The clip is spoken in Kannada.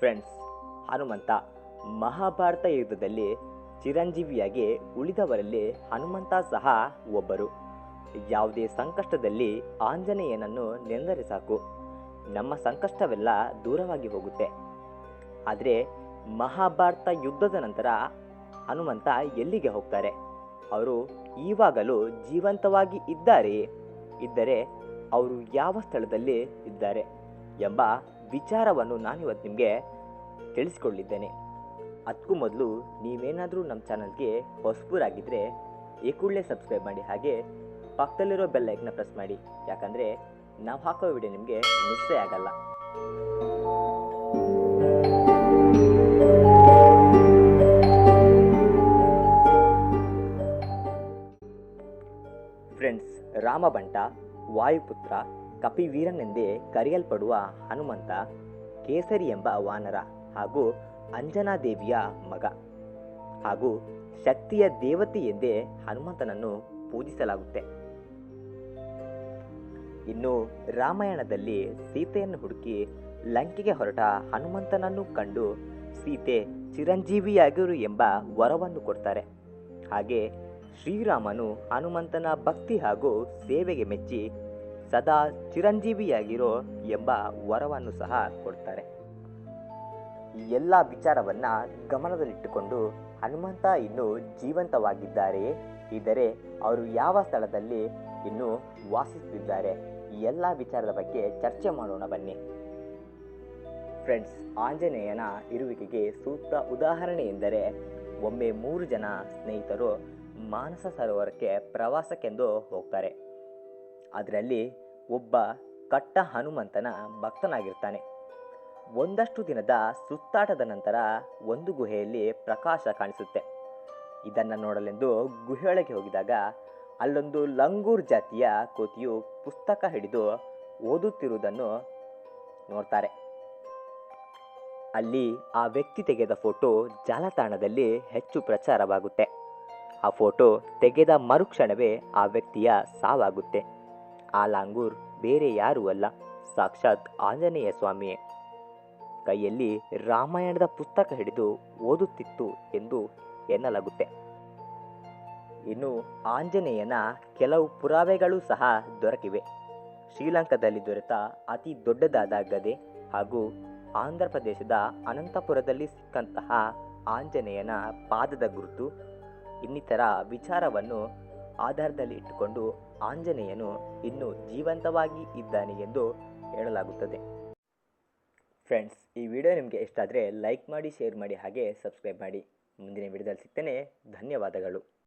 ಫ್ರೆಂಡ್ಸ್, ಹನುಮಂತ ಮಹಾಭಾರತ ಯುದ್ಧದಲ್ಲಿ ಚಿರಂಜೀವಿಯಾಗಿ ಉಳಿದವರಲ್ಲಿ ಹನುಮಂತ ಸಹ ಒಬ್ಬರು. ಯಾವುದೇ ಸಂಕಷ್ಟದಲ್ಲಿ ಆಂಜನೇಯನನ್ನು ನೆನೆದರೆ ಸಾಕು. ನಮ್ಮ ಸಂಕಷ್ಟವೆಲ್ಲ ದೂರವಾಗಿ ಹೋಗುತ್ತೆ. ಆದರೆ ಮಹಾಭಾರತ ಯುದ್ಧದ ನಂತರ ಹನುಮಂತ ಎಲ್ಲಿಗೆ ಹೋಗ್ತಾರೆ? ಅವರು ಈವಾಗಲೂ ಜೀವಂತವಾಗಿ ಇದ್ದಾರೆ ಇದ್ದರೆ ಅವರು ಯಾವ ಸ್ಥಳದಲ್ಲಿ ಇದ್ದಾರೆ ಎಂಬ ವಿಚಾರವನ್ನು ನಾನಿವತ್ತು ನಿಮಗೆ ತಿಳಿಸ್ಕೊಳ್ಳಿದ್ದೇನೆ. ಅದಕ್ಕೂ ಮೊದಲು ನೀವೇನಾದರೂ ನಮ್ಮ ಚಾನಲ್ಗೆ ಹೊಸಬರಾಗಿದ್ದರೆ ಈ ಕೂಡಲೇ ಸಬ್ಸ್ಕ್ರೈಬ್ ಮಾಡಿ, ಹಾಗೆ ಪಕ್ಕದಲ್ಲಿರೋ ಬೆಲ್ ಐಕ್ನ ಪ್ರೆಸ್ ಮಾಡಿ. ಯಾಕಂದರೆ ನಾವು ಹಾಕೋ ವಿಡಿಯೋ ನಿಮಗೆ ಮಿಸ್ಸೇ ಆಗಲ್ಲ. ಫ್ರೆಂಡ್ಸ್ ರಾಮಬಂಟ ವಾಯುಪುತ್ರ ಕಪಿವೀರನೆಂದೇ ಕರೆಯಲ್ಪಡುವ ಹನುಮಂತ, ಕೇಸರಿ ಎಂಬ ವಾನರ ಹಾಗೂ ಅಂಜನಾದೇವಿಯ ಮಗ ಹಾಗೂ ಶಕ್ತಿಯ ದೇವತೆ ಎಂದೇ ಹನುಮಂತನನ್ನು ಪೂಜಿಸಲಾಗುತ್ತೆ. ಇನ್ನು ರಾಮಾಯಣದಲ್ಲಿ ಸೀತೆಯನ್ನು ಹುಡುಕಿ ಲಂಕೆಗೆ ಹೊರಟ ಹನುಮಂತನನ್ನು ಕಂಡು ಸೀತೆ ಚಿರಂಜೀವಿಯಾಗಿರು ಎಂಬ ವರವನ್ನು ಕೊಡ್ತಾರೆ. ಹಾಗೆ ಶ್ರೀರಾಮನು ಹನುಮಂತನ ಭಕ್ತಿ ಹಾಗೂ ಸೇವೆಗೆ ಮೆಚ್ಚಿ ಸದಾ ಚಿರಂಜೀವಿಯಾಗಿರೋ ಎಂಬ ವರವನ್ನು ಸಹ ಕೊಡ್ತಾರೆ. ಈ ಎಲ್ಲ ವಿಚಾರವನ್ನ ಗಮನದಲ್ಲಿಟ್ಟುಕೊಂಡು ಹನುಮಂತ ಇನ್ನು ಜೀವಂತವಾಗಿದ್ದಾರೆ. ಇದ್ದರೆ ಅವರು ಯಾವ ಸ್ಥಳದಲ್ಲಿ ಇನ್ನು ವಾಸಿಸುತ್ತಿದ್ದಾರೆ? ಈ ಎಲ್ಲ ವಿಚಾರದ ಬಗ್ಗೆ ಚರ್ಚೆ ಮಾಡೋಣ ಬನ್ನಿ. ಫ್ರೆಂಡ್ಸ್, ಆಂಜನೇಯನ ಇರುವಿಕೆಗೆ ಸೂಕ್ತ ಉದಾಹರಣೆ ಎಂದರೆ, ಒಮ್ಮೆ ಮೂರು ಜನ ಸ್ನೇಹಿತರು ಮಾನಸ ಸರೋವರಕ್ಕೆ ಪ್ರವಾಸಕ್ಕೆಂದು ಹೋಗ್ತಾರೆ. ಅದರಲ್ಲಿ ಒಬ್ಬ ಕಟ್ಟ ಹನುಮಂತನ ಭಕ್ತನಾಗಿರ್ತಾನೆ. ಒಂದಷ್ಟು ದಿನದ ಸುತ್ತಾಟದ ನಂತರ ಒಂದು ಗುಹೆಯಲ್ಲಿ ಪ್ರಕಾಶ ಕಾಣಿಸುತ್ತೆ. ಇದನ್ನು ನೋಡಲೆಂದು ಗುಹೆಯೊಳಗೆ ಹೋಗಿದಾಗ ಅಲ್ಲೊಂದು ಲಂಗೂರ್ ಜಾತಿಯ ಕೋತಿಯು ಪುಸ್ತಕ ಹಿಡಿದು ಓದುತ್ತಿರುವುದನ್ನು ನೋಡ್ತಾರೆ. ಅಲ್ಲಿ ಆ ವ್ಯಕ್ತಿ ತೆಗೆದ ಫೋಟೋ ಜಾಲತಾಣದಲ್ಲಿ ಹೆಚ್ಚು ಪ್ರಚಾರವಾಗುತ್ತೆ. ಆ ಫೋಟೋ ತೆಗೆದ ಮರುಕ್ಷಣವೇ ಆ ವ್ಯಕ್ತಿಯ ಸಾವಾಗುತ್ತೆ. ಆ ಲಾಂಗೂರ್ ಬೇರೆ ಯಾರೂ ಅಲ್ಲ, ಸಾಕ್ಷಾತ್ ಆಂಜನೇಯ ಸ್ವಾಮಿಯೇ. ಕೈಯಲ್ಲಿ ರಾಮಾಯಣದ ಪುಸ್ತಕ ಹಿಡಿದು ಓದುತ್ತಿತ್ತು ಎಂದು ಎನ್ನಲಾಗುತ್ತೆ. ಇನ್ನು ಆಂಜನೇಯನ ಕೆಲವು ಪುರಾವೆಗಳು ಸಹ ದೊರಕಿವೆ. ಶ್ರೀಲಂಕಾದಲ್ಲಿ ದೊರೆತ ಅತಿ ದೊಡ್ಡದಾದ ಗದೆ ಹಾಗೂ ಆಂಧ್ರ ಪ್ರದೇಶದ ಅನಂತಪುರದಲ್ಲಿ ಸಿಕ್ಕಂತಹ ಆಂಜನೇಯನ ಪಾದದ ಗುರುತು ಇನ್ನಿತರ ವಿಚಾರವನ್ನು ಆಧಾರದಲ್ಲಿ ಇಟ್ಟುಕೊಂಡು ಆಂಜನೇಯನು ಇನ್ನೂ ಜೀವಂತವಾಗಿ ಇದ್ದಾನೆ ಎಂದು ಹೇಳಲಾಗುತ್ತದೆ. ಫ್ರೆಂಡ್ಸ್, ಈ ವಿಡಿಯೋ ನಿಮಗೆ ಇಷ್ಟ ಆದರೆ ಲೈಕ್ ಮಾಡಿ, ಶೇರ್ ಮಾಡಿ ಹಾಗೆ ಸಬ್ಸ್ಕ್ರೈಬ್ ಮಾಡಿ. ಮುಂದಿನ ವಿಡಿಯೋದಲ್ಲಿ ಸಿಗ್ತೇನೆ. ಧನ್ಯವಾದಗಳು.